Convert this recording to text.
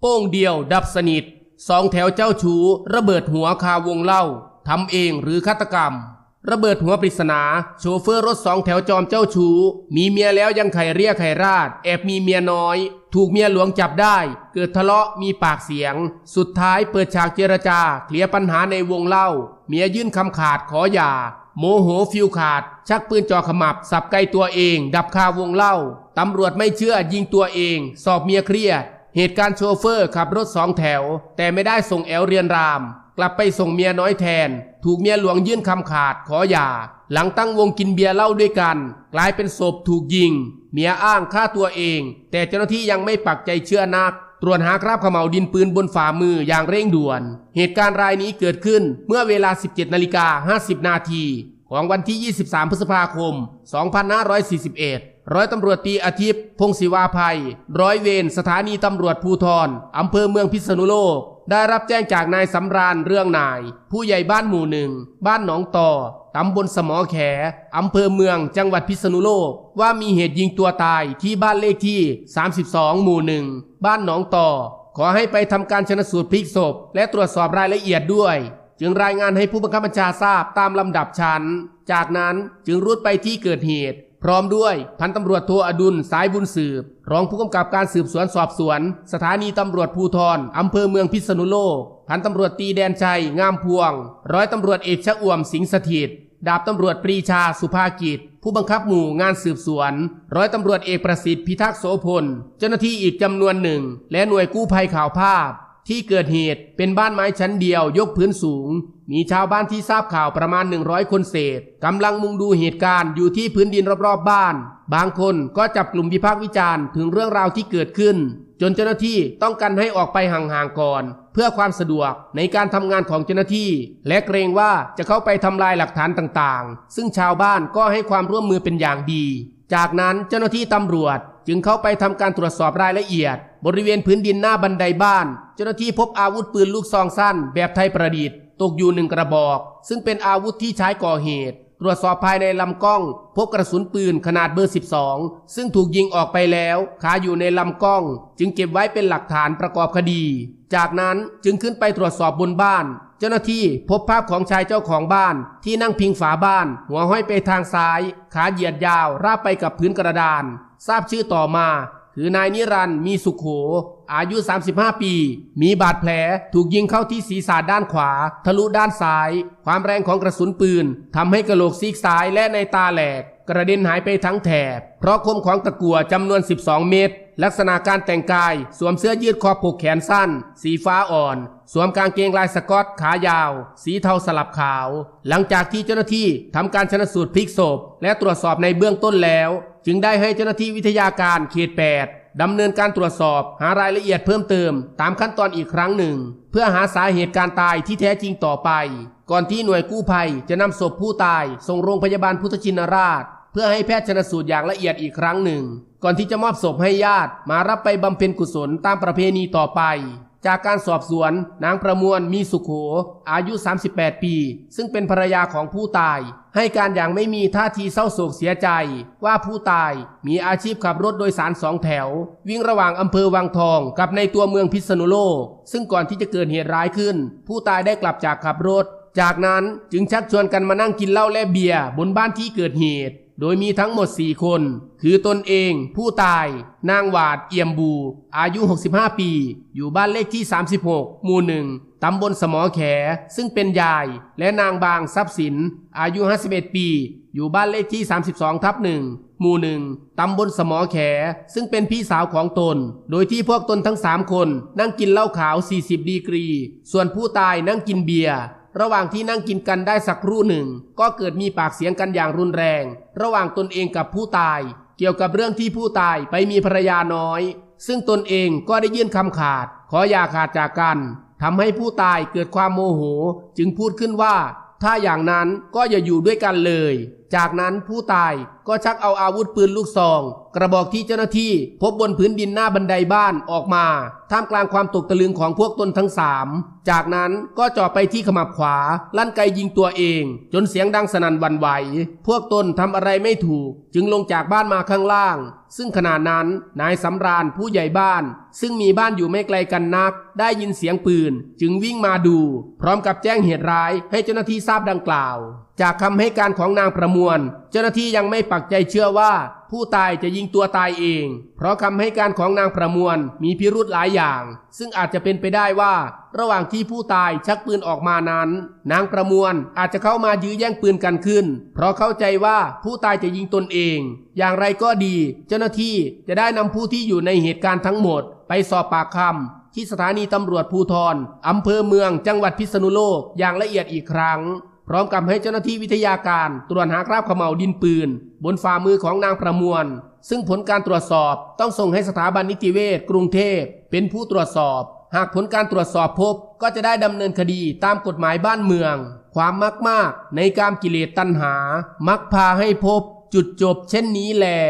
โป้งเดียวดับสนิทสองแถวเจ้าชู้ระเบิดหัวคาวงเล่าทำเองหรือฆาตกรรม ระเบิดหัวปริศนา โชเฟอร์รถสองแถวจอมเจ้าชู้ มีเมียแล้วยังไข่เรียกไข่ราด แอบมีเมียน้อย ถูกเมียหลวงจับได้ เกิดทะเลาะมีปากเสียง สุดท้ายเปิดฉากเจรจาเคลียร์ปัญหาในวงเล่า เมียยื่นคำขาดขอหย่า โมโหฟิวขาด ชักปืนจ่อขมับ สับไกลตัวเอง ดับคาวงเล่าตำรวจไม่เชื่อยิงตัวเอง สอบเมียเครียด เหตุการณ์โชเฟอร์ขับรถสองแถว แต่ไม่ได้ส่งแอลเรียนราม กลับไปส่งเมียน้อยแทน ถูกเมียหลวงยื่นคำขาดขอหย่า หลังตั้งวงกินเบียร์เหล้าด้วยกัน กลายเป็นศพถูกยิง เมียอ้างฆ่าตัวเอง แต่เจ้าหน้าที่ยังไม่ปักใจเชื่อนักตรวจหาคราบขม่าวดินปืนบนฝ่ามืออย่างเร่งด่วน เหตุการณ์รายนี้เกิดขึ้นเมื่อเวลา 17 นาฬิกา 50 นาที ของวันที่ 23 พฤษภาคม 2541 ร้อยตำรวจตีอาทิตย์ พงศิวาภัย ร้อยเวรสถานีตำรวจภูทรอำเภอเมืองพิษณุโลก ได้รับแจ้งจากนายสำราญเรื่องนาย ผู้ใหญ่บ้านหมู่หนึ่ง บ้านหนองต่อตำบลสมอแขอำเภอเมือง จังหวัดพิษณุโลก ว่ามีเหตุยิงตัวตายที่บ้านเลขที่ 32 หมู่หนึ่ง บ้านหนองต่อ ขอให้ไปทำการชนสูตรพลิกศพ และตรวจสอบรายละเอียดด้วย จึงรายงานให้ผู้บังคับบัญชาทราบตามลำดับชั้น จากนั้นจึงรุดไปที่เกิดเหตุ พร้อมด้วยพันตำรวจโทอดุลสายบุญสืบ รองผู้กำกับการสืบสวนสอบสวน สถานีตำรวจภูทรอำเภอเมืองพิษณุโลก พันตำรวจตีแดนชัย งามพวง ร้อยตำรวจเอกชะอ่วมสิงสถิต ดาบตำรวจปรีชาสุภากิจ ผู้บังคับหมู่งานสืบสวน ร้อยตำรวจเอกประสิทธิ์พิทักษ์โสพล เจ้าหน้าที่อีกจำนวนหนึ่ง และหน่วยกู้ภัยข่าวภาพ ที่เกิดเหตุเป็นบ้านไม้ชั้นเดียวยกพื้นสูง มีชาวบ้านที่ทราบข่าวประมาณ 100 คนเศษกำลังมุงดูเหตุการณ์อยู่ที่พื้นดินรอบๆบ้าน บางคนก็จับกลุ่มวิพากษ์วิจารณ์ถึงเรื่องราวที่เกิดขึ้น จนเจ้าหน้าที่ต้องกันให้ออกไปห่างๆก่อน เพื่อความสะดวกในการทำงานของเจ้าหน้าที่ และเกรงว่าจะเข้าไปทำลายหลักฐานต่างๆ ซึ่งชาวบ้านก็ให้ความร่วมมือเป็นอย่างดี จากนั้นเจ้าหน้าที่ตำรวจ จึงเข้าไปทำการตรวจสอบรายละเอียด บริเวณพื้นดินหน้าบันไดบ้าน เจ้าหน้าที่พบอาวุธปืนลูกซองสั้น แบบไทยประดิษฐ์ตกอยู่หนึ่งกระบอก ซึ่งเป็นอาวุธที่ใช้ก่อเหตุ ตรวจสอบภายในลำกล้อง พบกระสุนปืนขนาดเบอร์ 12 ซึ่งถูกยิงออกไปแล้วคาอยู่ในลำกล้อง จึงเก็บไว้เป็นหลักฐานประกอบคดี จากนั้นจึงขึ้นไปตรวจสอบบนบ้าน เจ้าหน้าที่พบภาพของชายเจ้าของบ้าน ที่นั่งพิงฝาบ้าน หัวห้อยไปทางซ้าย ขาเหยียดยาวราบไปกับพื้นกระดาน ทราบชื่อต่อมา คือนายนิรันมีสุขโข อายุ 35 ปี มีบาดแผลถูกยิงเข้าที่ศีรษะด้านขวา ทะลุด้านซ้าย ความแรงของกระสุนปืนทำให้กระโหลกซีกซ้ายและในตาแหลก กระเด็นหายไปทั้งแถบ เพราะคมของตะกั่วจำนวน 12 เม็ดลักษณะการแต่งกาย สวมเสื้อยืดคอผูกแขนสั้น สีฟ้าอ่อน สวมกางเกงลายสกอตขายาว สีเทาสลับขาว หลังจากที่เจ้าหน้าที่ทำการชนสูตรพลิกศพ และตรวจสอบในเบื้องต้นแล้ว จึงได้ให้เจ้าหน้าที่วิทยาการเขต 8 ดำเนินการตรวจสอบหารายละเอียดเพิ่มเติม ตามขั้นตอนอีกครั้งหนึ่ง เพื่อหาสาเหตุการตายที่แท้จริงต่อไป ก่อนที่หน่วยกู้ภัยจะนำศพผู้ตาย ส่งโรงพยาบาลพุทธชินราช เพื่อให้แพทย์ชนสูตรอย่างละเอียดอีกครั้งหนึ่ง ก่อนที่จะมอบศพให้ญาติมารับไปบำเพ็ญกุศลตามประเพณีต่อไป จากการสอบสวนนางประมวลมีสุขโข อายุ 38 ปี ซึ่งเป็นภรรยาของผู้ตาย ให้การอย่างไม่มีท่าทีเศร้าโศกเสียใจ ว่าผู้ตายมีอาชีพขับรถโดยสารสองแถว วิ่งระหว่างอำเภอวังทองกับในตัวเมืองพิษณุโลก ซึ่งก่อนที่จะเกิดเหตุร้ายขึ้น ผู้ตายได้กลับจากขับรถ จากนั้นจึงชักชวนกันมานั่งกินเหล้าและเบียร์บนบ้านที่เกิดเหตุ โดยมีทั้งหมด 4 คน คือตนเอง ผู้ตาย นางหวาด เอี่ยมบู อายุ 65 ปี อยู่บ้านเลขที่ 36 หมู่หนึ่งตำบลสมอแข ซึ่งเป็นยาย และนางบางทรัพย์สิน อายุ 51 ปี อยู่บ้านเลขที่ 32 ทับหนึ่งหมู่หนึ่งตำบลสมอแข ซึ่งเป็นพี่สาวของตน โดยที่พวกตนทั้ง 3 คน นั่งกินเหล้าขาว 40 ดีกรี ส่วนผู้ตายนั่งกินเบียร์ ระหว่างที่นั่งกินกันได้สักครู่หนึ่ง ก็เกิดมีปากเสียงกันอย่างรุนแรง ระหว่างตนเองกับผู้ตาย เกี่ยวกับเรื่องที่ผู้ตายไปมีภรรยาน้อย ซึ่งตนเองก็ได้ยื่นคำขาด ขออย่าขาดจากกันทำให้ผู้ตายเกิดความโมโห จึงพูดขึ้นว่า ถ้าอย่างนั้นก็อย่าอยู่ด้วยกันเลยจากนั้นผู้ตายก็ชักเอาอาวุธปืนลูกซอง กระบอกที่เจ้าหน้าที่ พบบนพื้นดินหน้าบันไดบ้านออกมา ท่ามกลางความตกตะลึงของพวกตนทั้งสามจากนั้นก็จ่อไปที่ขมับขวา ลั่นไกยิงตัวเอง จนเสียงดังสนั่นวันไหว พวกตนทำอะไรไม่ถูก จึงลงจากบ้านมาข้างล่าง ซึ่งขณะนั้นนายสำราญผู้ใหญ่บ้าน ซึ่งมีบ้านอยู่ไม่ไกลกันนัก ได้ยินเสียงปืน จึงวิ่งมาดู พร้อมกับแจ้งเหตุร้ายให้เจ้าหน้าที่ทราบดังกล่าว จากคำให้การของนางประมวล เจ้าหน้าที่ยังไม่ปักใจเชื่อว่า ผู้ตายจะยิงตัวตายเอง เพราะคำให้การของนางประมวลมีพิรุธหลายอย่าง ซึ่งอาจจะเป็นไปได้ว่า ระหว่างที่ผู้ตายชักปืนออกมานั้น นางประมวลอาจจะเข้ามายื้อแย่งปืนกันขึ้น เพราะเข้าใจว่าผู้ตายจะยิงตนเอง อย่างไรก็ดี เจ้าหน้าที่จะได้นำผู้ที่อยู่ในเหตุการณ์ทั้งหมด ไปสอบปากคำที่สถานีตำรวจภูธรอำเภอเมืองจังหวัดพิษณุโลกอย่างละเอียดอีกครั้ง พร้อมกับให้เจ้าหน้าที่วิทยาการตรวจหาคราบขม่าวดินปืน บนฝ่ามือของนางประมวล ซึ่งผลการตรวจสอบต้องส่งให้สถาบันนิติเวชกรุงเทพ เป็นผู้ตรวจสอบ หากผลการตรวจสอบพบ ก็จะได้ดำเนินคดีตามกฎหมายบ้านเมือง ความมักมากในการกิเลสตัณหา มักพาให้พบ จุดจบเช่นนี้แหละ